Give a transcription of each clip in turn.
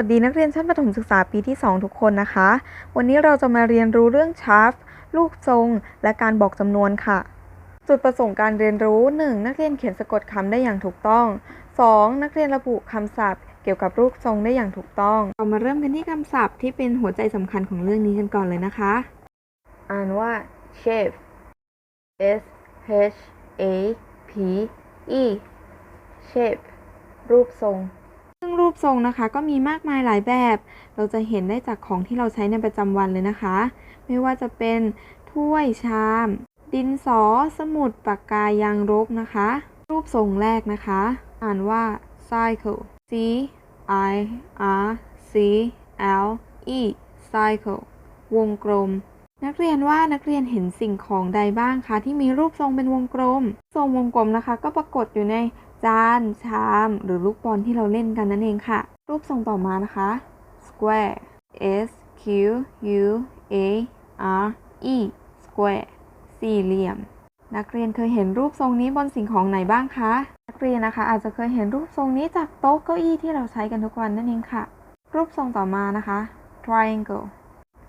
วัสดีนักเรียนชั้นประถมศึกษาปีที่ 2 ทุกคนนะคะ วันนี้เราจะมาเรียนรู้เรื่องชาร์ฟลูกทรง และการบอกจำนวนค่ะ จุดประสงค์การเรียนรู้ 1. นักเรียนเขียนสะกดคำได้อย่างถูกต้อง 2. นักเรียนระบุคำศัพท์ เกี่ยวกับรูปทรงได้อย่างถูกต้อง เรามาเริ่มกันที่คำศัพท์ที่เป็นหัวใจสำคัญของเรื่องนี้กันก่อนเลยนะคะ อ่านว่า shape S H A P E shape รูปทรงซึ่ง รูปทรงนะคะ ก็มีมากมายหลายแบบ เราจะเห็นได้จากของที่เราใช้ในประจำวันเลยนะคะ ไม่ว่าจะเป็นถ้วยชาม ดินสอ สมุดปากกายางลบนะคะ รูปทรงแรกนะคะ อ่านว่า cycle C I R C L E cycle วงกลม นักเรียนว่านักเรียนเห็นสิ่งของใดบ้างคะที่มีรูปทรงเป็นวงกลม ทรงวงกลมนะคะ ก็ปรากฏอยู่ใน จานชาม หรือลูกบอลที่เราเล่นกันนั่นเองค่ะ รูปทรงต่อมานะคะ square S Q U A R E square สี่เหลี่ยม นักเรียนเคยเห็นรูปทรงนี้บนสิ่งของไหนบ้างคะ นักเรียนนะคะ อาจจะเคยเห็นรูปทรงนี้จากโต๊ะเก้าอี้ที่เราใช้กันทุกวันนั่นเองค่ะ รูปทรงต่อมานะคะ triangle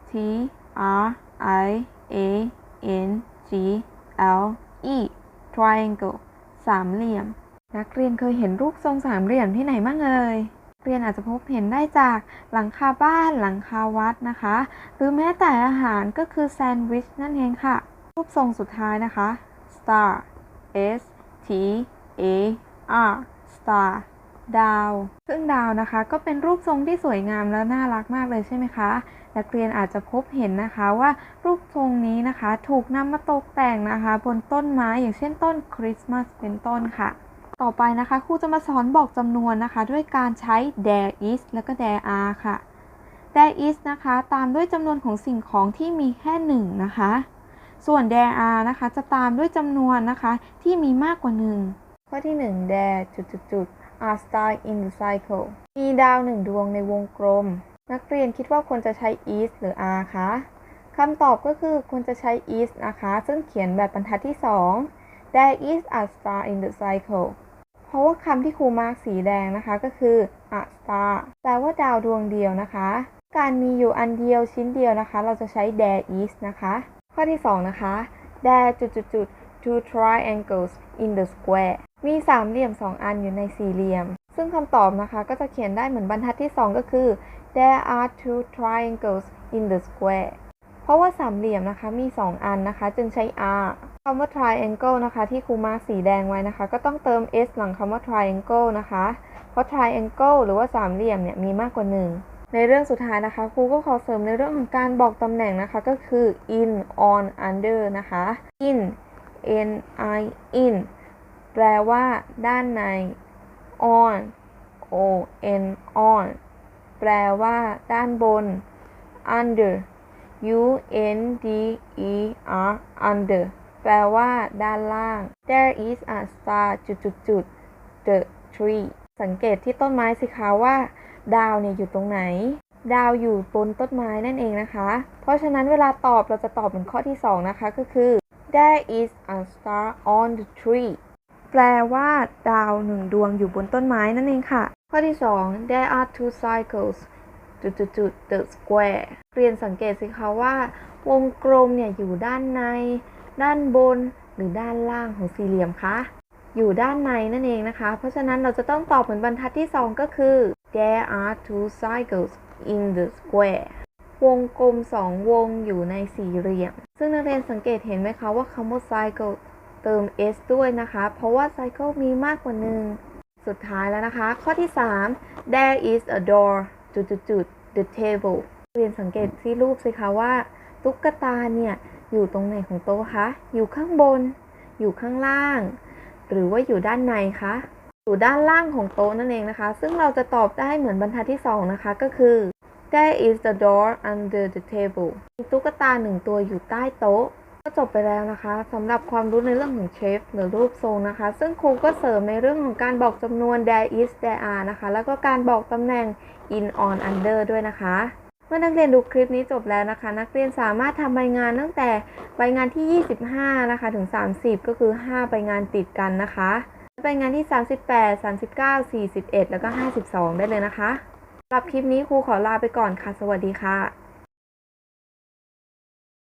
T R I A N G L E triangle สามเหลี่ยม นักเรียนเคยเห็นรูปทรงสามเหลี่ยมที่ไหนบ้างเอ่ยเรียนอาจจะพบเห็นได้จากหลังคาบ้านหลังคาวัดนะคะ หรือแม้แต่อาหารก็คือแซนด์วิชนั่นเองค่ะ รูปทรงสุดท้ายนะคะ star S T A R star ดาวซึ่งดาวนะคะ ก็เป็นรูปทรงที่สวยงามและน่ารักมากเลยใช่ไหมคะนักเรียนอาจจะพบเห็นนะคะว่ารูปทรงนี้นะคะ ถูกนำมาตกแต่งนะคะ บนต้นไม้อย่างเช่นต้นคริสต์มาสเป็นต้นค่ะ ต่อไปนะคะครูจะมาสอนบอกจำนวนนะคะ ด้วยการใช้ there is แล้วก็ there are ค่ะ there is นะคะ ตามด้วยจำนวนของสิ่งของที่มีแค่หนึ่งนะคะ ส่วน there are นะคะ จะตามด้วยจำนวนนะคะที่มีมากกว่าหนึ่งข้อที่ 1 there จุดจุดจุด are star in the cycle มีดาวหนึ่งดวงในวงกลม นักเรียนคิดว่าควรจะใช้ is หรือ are คะคำตอบก็คือควรจะใช้ is นะคะ ซึ่งเขียนแบบบรรทัดที่ 2 there is a star in the cycle เพราะว่าคำที่ครูมาร์กสีแดงนะคะก็คือ a star แปลว่าดาวดวงเดียวนะคะ การมีอยู่อันเดียวชิ้นเดียวนะคะ เราจะใช้ there is นะคะ ข้อที่ 2 นะคะ there จุดจุดจุด two triangles in the square มีสามเหลี่ยม 2 อันอยู่ในสี่เหลี่ยม ซึ่งคำตอบนะคะก็จะเขียนได้เหมือนบรรทัดที่ 2 ก็คือ there are two triangles in the square เพราะว่าสามเหลี่ยมนะคะมี 2 อันนะคะ จึงใช้ are คำว่า triangle นะคะที่ครูมาร์คสีแดงไว้นะคะ ก็ต้องเติม s หลังคำว่า triangle นะคะ เพราะ triangle หรือว่าสามเหลี่ยมเนี่ยมีมากกว่า1ในเรื่องสุดท้ายนะคะครูก็ขอเสริมในเรื่องของการบอกตำแหน่งนะคะก็คือ in on under นะคะ in n i in แปลว่า ด้านใน on o n on แปลว่า ด้านบน under u n d e r under แปลว่า ด้านล่าง there is a star จุดจุดจุด the tree สังเกตที่ต้นไม้สิคะว่า ดาวเนี่ยอยู่ตรงไหน ดาวอยู่บนต้นไม้นั่นเองนะคะ เพราะฉะนั้นเวลาตอบเราจะตอบเป็นข้อที่ 2 นะคะ ก็คือ there is a star on the tree แปลว่า ดาวหนึ่งดวงอยู่บนต้นไม้นั่นเองค่ะ ข้อที่ 2 there are two cycles จุดจุดจุด the square เรียนสังเกตสิคะว่า วงกลมเนี่ยอยู่ด้านใน ด้านบนหรือด้านล่างของสี่เหลี่ยมคะอยู่ด้านในนั่นเองนะคะ เพราะฉะนั้นเราจะต้องตอบเหมือนบรรทัดที่ 2 ก็คือ there are two cycles in the square วงกลม 2 วงอยู่ในสี่เหลี่ยม ซึ่งนักเรียนสังเกตเห็นไหมคะว่าคำว่า cycle เติม s ด้วยนะคะ เพราะว่า cycle มีมากกว่าหนึ่ง สุดท้ายแล้วนะคะ ข้อที่ 3 there is a door จุดจุดจุด the table เรียนสังเกตที่รูปสิคะว่า ตุ๊กตาเนี่ย อยู่ตรงไหนของโต๊ะคะ อยู่ข้างบน อยู่ข้างล่าง หรือว่าอยู่ด้านในคะ อยู่ด้านล่างของโต๊ะนั่นเองนะคะ ซึ่งเราจะตอบได้เหมือนบรรทัดที่ 2 นะคะ ก็คือ there is the door under the table มีตุ๊กตาหนึ่งตัวอยู่ใต้โต๊ะ ก็จบไปแล้วนะคะสำหรับความรู้ในเรื่องของเชฟหรือรูปทรงนะคะ ซึ่งครูก็เสริมในเรื่องของการบอกจำนวน there is there are นะคะ แล้วก็การบอกตำแหน่ง in on under ด้วยนะคะ เมื่อนักเรียนดูคลิปนี้จบแล้วนะคะ นักเรียนสามารถทำใบงานตั้งแต่ใบงานที่ 25 นะคะ ถึง 30 ก็คือ 5 ใบงานติดกันนะคะ ใบงานที่ 38 39 41 แล้วก็ 52 ได้เลยนะคะสำหรับคลิปนี้ครูขอลาไปก่อนค่ะ สวัสดีค่ะ